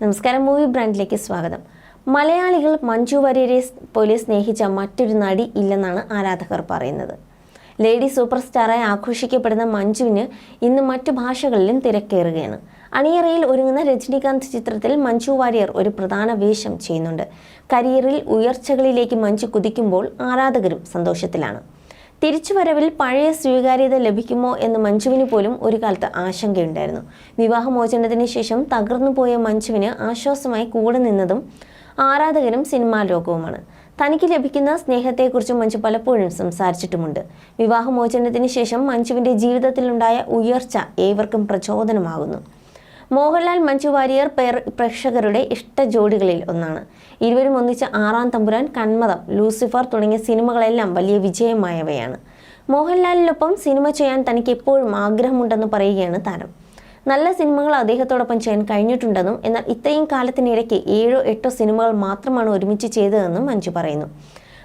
നമസ്കാരം മൂവി ബ്രാൻഡിലേക്ക് സ്വാഗതം. മലയാളികൾ മഞ്ജു വാര്യരെ പോലെ സ്നേഹിച്ച മറ്റൊരു നടി ഇല്ലെന്നാണ് ആരാധകർ പറയുന്നത്. ലേഡി സൂപ്പർ സ്റ്റാറായി ആഘോഷിക്കപ്പെടുന്ന മഞ്ജുവിന് ഇന്ന് മറ്റു ഭാഷകളിലും തിരക്കേറുകയാണ്. അണിയറയിൽ ഒരുങ്ങുന്ന രജനീകാന്ത് ചിത്രത്തിൽ മഞ്ജു വാര്യർ ഒരു പ്രധാന വേഷം ചെയ്യുന്നുണ്ട്. കരിയറിൽ ഉയർച്ചകളിലേക്ക് മഞ്ജു കുതിക്കുമ്പോൾ ആരാധകരും സന്തോഷത്തിലാണ്. തിരിച്ചുവരവിൽ പഴയ സ്വീകാര്യത ലഭിക്കുമോ എന്ന് മഞ്ജുവിന് പോലും ഒരു കാലത്ത് ആശങ്കയുണ്ടായിരുന്നു. വിവാഹമോചനത്തിന് ശേഷം തകർന്നു പോയ മഞ്ജുവിന് ആശ്വാസമായി കൂടെ നിന്നതും ആരാധകരും സിനിമാ ലോകവുമാണ്. തനിക്ക് ലഭിക്കുന്ന സ്നേഹത്തെക്കുറിച്ച് മഞ്ജു പലപ്പോഴും സംസാരിച്ചിട്ടുമുണ്ട്. വിവാഹമോചനത്തിന് ശേഷം മഞ്ജുവിന്റെ ജീവിതത്തിലുണ്ടായ ഉയർച്ച ഏവർക്കും പ്രചോദനമാകുന്നു. മോഹൻലാൽ മഞ്ജു വാര്യർ പ്രേക്ഷകരുടെ ഇഷ്ട ജോഡികളിൽ ഒന്നാണ്. ഇരുവരും ഒന്നിച്ച ആറാം തമ്പുരാൻ കന്മതം ലൂസിഫർ തുടങ്ങിയ സിനിമകളെല്ലാം വലിയ വിജയമായവയാണ്. മോഹൻലാലിനൊപ്പം സിനിമ ചെയ്യാൻ തനിക്ക് എപ്പോഴും ആഗ്രഹമുണ്ടെന്ന് പറയുകയാണ് താരം. നല്ല സിനിമകൾ അദ്ദേഹത്തോടൊപ്പം ചെയ്യാൻ കഴിഞ്ഞിട്ടുണ്ടെന്നും എന്നാൽ ഇത്രയും കാലത്തിനിടയ്ക്ക് ഏഴോ എട്ടോ സിനിമകൾ മാത്രമാണ് ഒരുമിച്ച് ചെയ്തതെന്നും മഞ്ജു പറയുന്നു.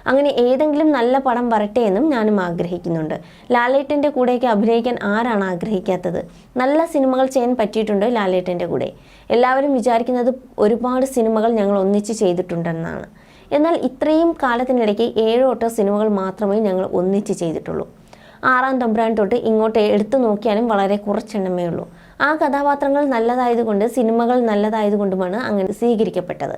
അങ്ങനെ ഏതെങ്കിലും നല്ല പടം വരട്ടെ എന്നും ഞാനും ആഗ്രഹിക്കുന്നുണ്ട്. ലാലേട്ടന്റെ കൂടെയൊക്കെ അഭിനയിക്കാൻ ആരാണ് ആഗ്രഹിക്കാത്തത്? നല്ല സിനിമകൾ ചെയ്യാൻ പറ്റിയിട്ടുണ്ട് ലാലേട്ടന്റെ കൂടെ. എല്ലാവരും വിചാരിക്കുന്നത് ഒരുപാട് സിനിമകൾ ഞങ്ങൾ ഒന്നിച്ച് ചെയ്തിട്ടുണ്ടെന്നാണ്. എന്നാൽ ഇത്രയും കാലത്തിനിടയ്ക്ക് ഏഴോ എട്ടോ സിനിമകൾ മാത്രമേ ഞങ്ങൾ ഒന്നിച്ച് ചെയ്തിട്ടുള്ളൂ. ആറാം തമ്പുരാൻ തൊട്ട് ഇങ്ങോട്ട് എടുത്തു നോക്കിയാലും വളരെ കുറച്ചെണ്ണമേ ഉള്ളൂ. ആ കഥാപാത്രങ്ങൾ നല്ലതായതുകൊണ്ട് സിനിമകൾ നല്ലതായതുകൊണ്ടുമാണ് അങ്ങനെ സ്വീകരിക്കപ്പെട്ടത്.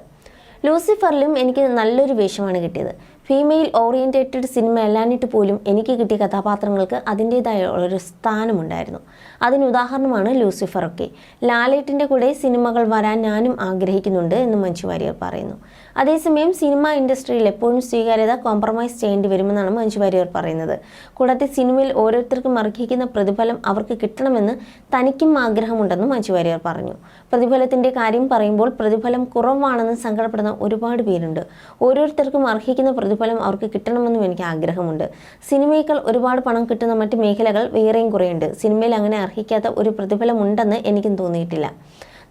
ലൂസിഫറിലും എനിക്ക് നല്ലൊരു വേഷമാണ് കിട്ടിയത്. ഫീമെയിൽ ഓറിയന്റേറ്റഡ് സിനിമ അല്ലാഞ്ഞിട്ട് പോലും എനിക്ക് കിട്ടിയ കഥാപാത്രങ്ങൾക്ക് അതിന്റേതായ ഒരു സ്ഥാനമുണ്ടായിരുന്നു. അതിന് ഉദാഹരണമാണ് ലൂസിഫറൊക്കെ ലാലേട്ടിന്റെ കൂടെ സിനിമകൾ വരാൻ ഞാനും ആഗ്രഹിക്കുന്നുണ്ട് എന്ന് മഞ്ജു വാര്യർ പറയുന്നു. അതേസമയം സിനിമ ഇൻഡസ്ട്രിയിൽ എപ്പോഴും സ്വീകാര്യത കോംപ്രമൈസ് ചെയ്യേണ്ടി വരുമെന്നാണ് മഞ്ജു വാര്യർ പറയുന്നത്. കൂടാതെ സിനിമയിൽ ഓരോരുത്തർക്കും അർഹിക്കുന്ന പ്രതിഫലം അവർക്ക് കിട്ടണമെന്ന് തനിക്കും ആഗ്രഹമുണ്ടെന്നും മഞ്ജു വാര്യർ പറഞ്ഞു. പ്രതിഫലത്തിന്റെ കാര്യം പറയുമ്പോൾ പ്രതിഫലം കുറവാണെന്ന് സങ്കടപ്പെടുന്ന ഒരുപാട് പേരുണ്ട്. ഓരോരുത്തർക്കും അർഹിക്കുന്ന പ്രതിഫലം അവർക്ക് കിട്ടണമെന്നും എനിക്ക് ആഗ്രഹമുണ്ട്. സിനിമയേക്കാൾ ഒരുപാട് പണം കിട്ടുന്ന മറ്റ് മേഖലകൾ വേറെയും കുറേയുണ്ട്. സിനിമയിൽ അങ്ങനെ അർഹിക്കാത്ത ഒരു പ്രതിഫലം ഉണ്ടെന്ന് എനിക്കും തോന്നിയിട്ടില്ല.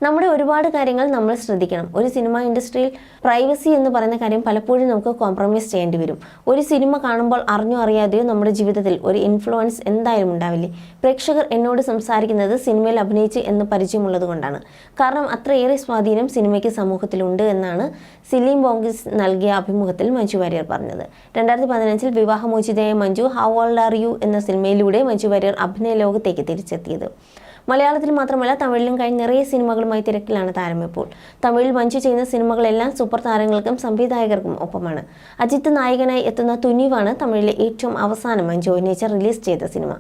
നമ്മുടെ ഒരുപാട് കാര്യങ്ങൾ നമ്മൾ ശ്രദ്ധിക്കണം. ഒരു സിനിമ ഇൻഡസ്ട്രിയിൽ പ്രൈവസി എന്ന് പറയുന്ന കാര്യം പലപ്പോഴും നമുക്ക് കോംപ്രമൈസ് ചെയ്യേണ്ടി വരും. ഒരു സിനിമ കാണുമ്പോൾ അറിഞ്ഞോ അറിയാതെയോ നമ്മുടെ ജീവിതത്തിൽ ഒരു ഇൻഫ്ലുവൻസ് എന്തായാലും ഉണ്ടാവില്ലേ? പ്രേക്ഷകർ എന്നോട് സംസാരിക്കുന്നത് സിനിമയിൽ അഭിനയിച്ച് എന്ന് പരിചയമുള്ളത് കൊണ്ടാണ്. കാരണം അത്രയേറെ സ്വാധീനം സിനിമയ്ക്ക് സമൂഹത്തിലുണ്ട് എന്നാണ് സിലീം ബോങ്കിസ് നൽകിയ അഭിമുഖത്തിൽ മഞ്ജു വാര്യർ പറഞ്ഞത്. രണ്ടായിരത്തി പതിനഞ്ചിൽ വിവാഹമോചിതയായ Manju how old are you എന്ന സിനിമയിലൂടെ മഞ്ജു വാര്യർ അഭിനയ ലോകത്തേക്ക് തിരിച്ചെത്തിയത്. മലയാളത്തിൽ മാത്രമല്ല തമിഴിലും കഴിഞ്ഞ നിറയെ സിനിമകളുമായി തിരക്കിലാണ് താരം ഇപ്പോൾ. തമിഴിൽ മഞ്ചു ചെയ്യുന്ന സിനിമകളെല്ലാം സൂപ്പർ താരങ്ങൾക്കും സംവിധായകർക്കും ഒപ്പമാണ്. അജിത്ത് നായകനായി എത്തുന്ന തുനിവാണ് തമിഴിലെ ഏറ്റവും അവസാനം മഞ്ജു അഭിനയിച്ച റിലീസ് ചെയ്ത സിനിമ.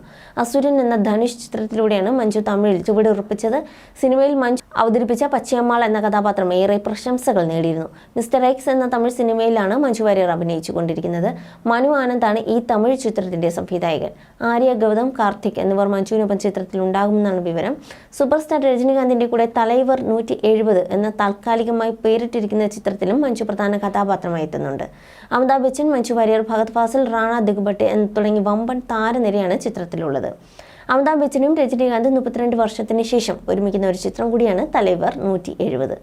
അസുരൻ എന്ന ധനുഷ് ചിത്രത്തിലൂടെയാണ് മഞ്ജു തമിഴിൽ ചുവടുറപ്പിച്ചത്. സിനിമയിൽ മഞ്ജു അവതരിപ്പിച്ച പച്ചയമ്മാൾ എന്ന കഥാപാത്രം ഏറെ പ്രശംസകൾ നേടിയിരുന്നു. മിസ്റ്റർ എക്സ് എന്ന തമിഴ് സിനിമയിലാണ് മഞ്ജു വാര്യർ അഭിനയിച്ചു കൊണ്ടിരിക്കുന്നത് മനു ആനന്ദാണ് ഈ തമിഴ് ചിത്രത്തിന്റെ സംവിധായകൻ. ആര്യ ഗൗതം കാർത്തിക് എന്നിവർ മഞ്ജുവിനൊപ്പം ചിത്രത്തിൽ ഉണ്ടാകുമെന്നാണ് വിവരം. സൂപ്പർ സ്റ്റാർ രജനീകാന്തിന്റെ കൂടെ തലൈവർ നൂറ്റി എഴുപത് എന്ന താൽക്കാലികമായി പേരിട്ടിരിക്കുന്ന ചിത്രത്തിലും മഞ്ജു പ്രധാന കഥാപാത്രമായി എത്തുന്നുണ്ട്. അമിതാഭ് ബച്ചൻ മഞ്ജു വാര്യർ ഭഗത് ഫാസിൽ റാണ ദിഗ്ബട്ടെ തുടങ്ങി വമ്പൻ താരനിരയാണ് ചിത്രത്തിലുള്ളത്. അമിതാഭ് ബച്ചനും രജനീകാന്തും മുപ്പത്തിരണ്ട് വർഷത്തിന് ശേഷം ഒരുമിക്കുന്ന ഒരു ചിത്രം കൂടിയാണ് തലൈവർ നൂറ്റി എഴുപത്.